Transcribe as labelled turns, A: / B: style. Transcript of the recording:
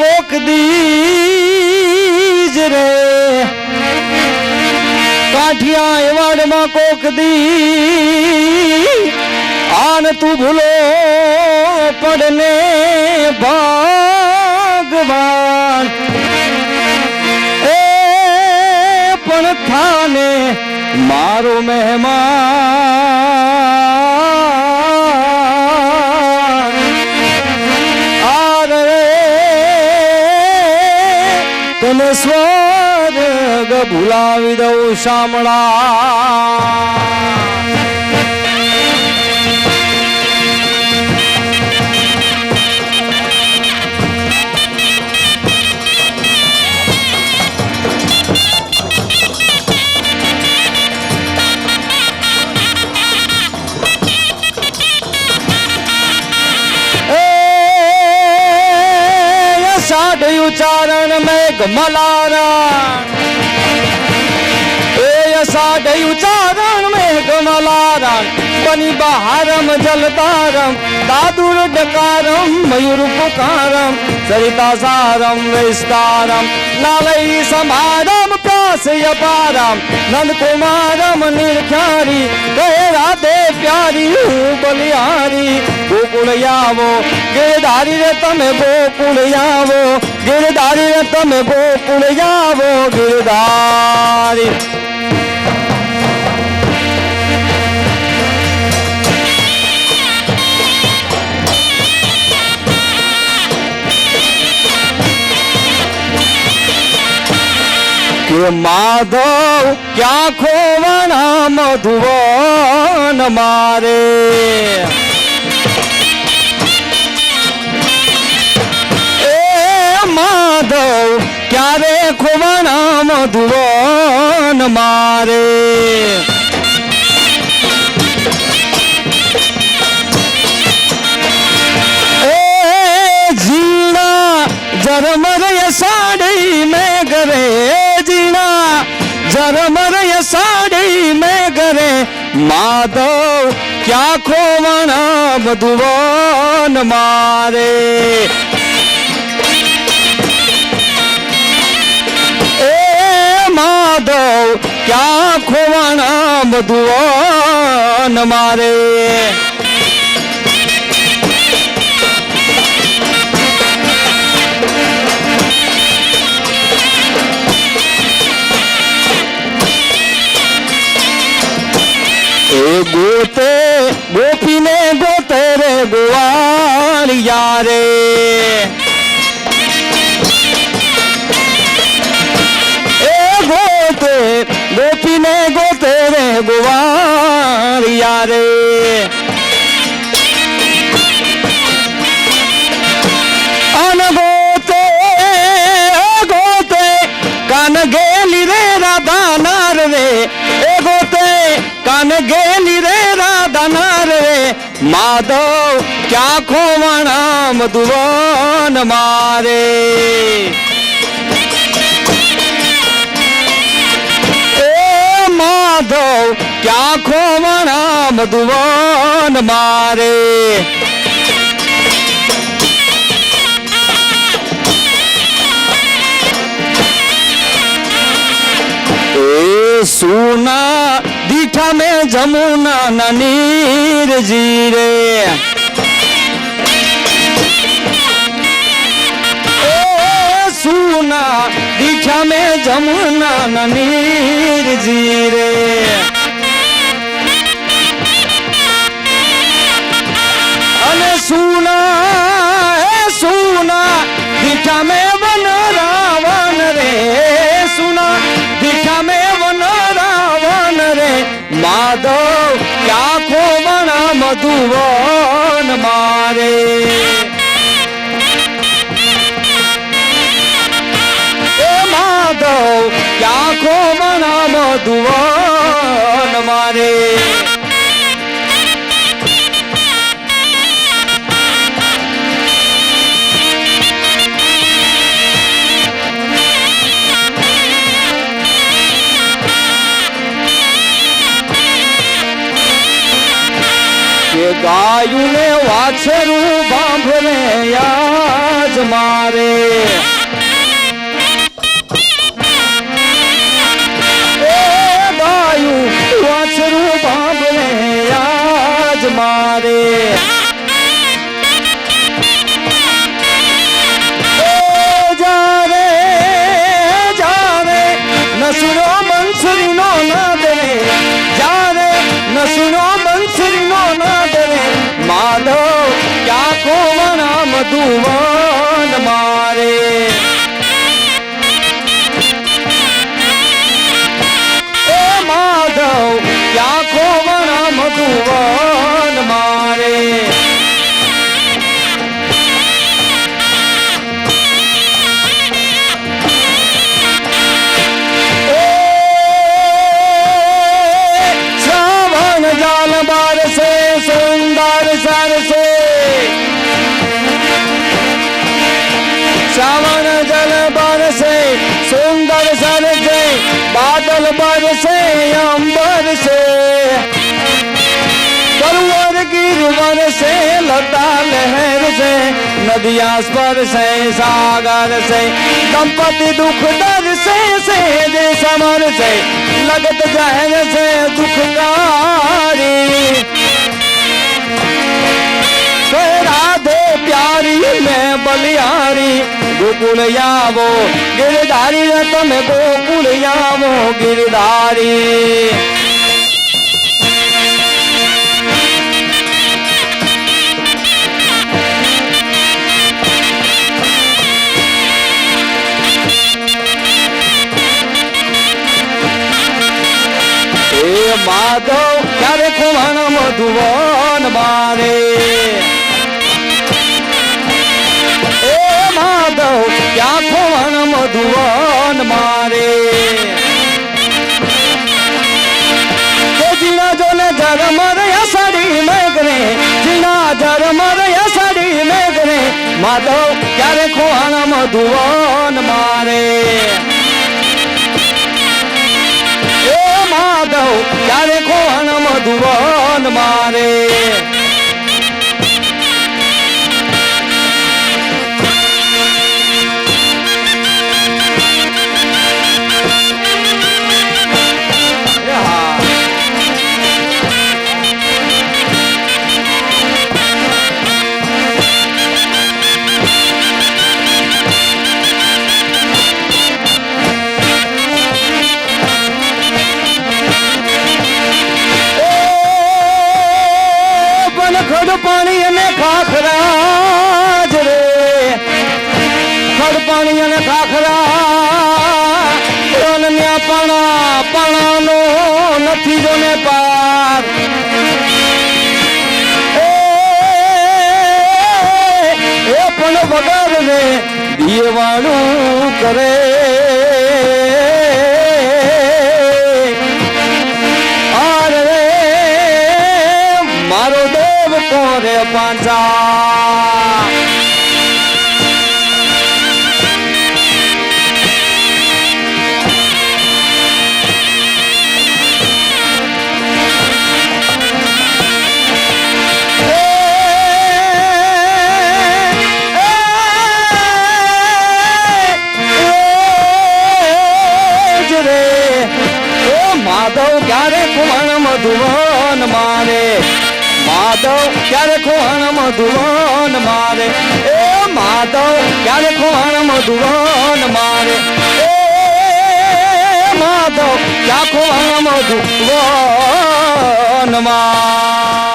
A: કોક દીજ રે. કાઠિયા એવાડમાં કોક દી આન તું ભૂલો પડને ભગવાન. એ પણ થાને મારો મહેમાન. તને સ્વર્ગ ભૂલાવી દઉં શામળા. ઉચ્ચારણ મેઘ મલારા એ સાઢ ઉચ્ચારણ મેઘ મલારા બની બહારમ જલતારમ, દાદુર ડકારમ, મયુર પુકારમ, સરિતા સારમ, વિસ્તારમ, નાલય સમારમ, પ્રાસય અપારમ નંદકુમારમ નિર્ખ્યારી પ્યારી હું બલિહારી ગોકુળ આવો ગિરધારી રે તમે ગોકુળ આવો ગિરધારી રે તમે ગોકુળ આવો ગિરધારી કે માધવ ક્યાં ખોવાના મધુવન મારે? એ માધવ ક્યારે ખોવાના મધુવન મારે? માધવ ક્યાં ખોવણા મધુવન મારે? એ માધવ ક્યાં ખોવણા મધુવન મારે? એ ગોતે ગોપીને ગોતે રે ગોવાળિયા રે એ ગોતે ગોપીને ગોતે રે ગોવાળિયા રે માધવ ક્યાં ખોવાણા મધુવન મારે. માધવ ક્યાં ખોવાણા મધુવન મારે. ए બેઠા મે જમુના ના નીરજી રે સુના દીઠા મે જમુના ના નીરજી રે. માધવ લાખો ખોવણા મધુવન મારે. એ માધવ ક્યાં મણા મધુવન મારે. ગાયું ને વાછરું બાંભરે આજ મારે. મધુવન મારે. શ્રાવણ જાલ બારસે, સુંદર સરસે. શ્રાવણ જલ બરસે, સુંદર સરસે, બાદલ બરસે અંબર છે નદિયા સ્પર્શે સાગર છે દંપતિ દુઃખ દર્શે છે જે સમર છે લગત જાહેર છે દુઃખકારી હે રાધે પ્યારી મેં બલિયારી ગોકુળ આવો ગિરધારી રે તમે ગોકુળ માધવ, ક્યારે કુમાર મધુવન મારે? એ માધવ, ક્યાં કુમાર મધુવન મારે? જીણા ધર્મ રહ્યા સાડી મેઘરે જીણા ધર્મ રહ્યા સાડી મેઘરે માધવ, ક્યારે ખોવાણ મધુવન મારે? ક્યારે કોણ મધુવન મારે? ખડ પાણી અને ખાખરા અનન્યા પાણા, પાણાનો નથી જોને પાર. એ પણ વગર ને દિયવાળું કરે મારો દેવ કોરે પાંચા માધવ, ક્યારે ખોણ મધુવન મારે? એ માધવ, ક્યારે ખોહણ મધુવન મારે? એ માધવ, ક્યાં ખોહણ મધુવન મારે?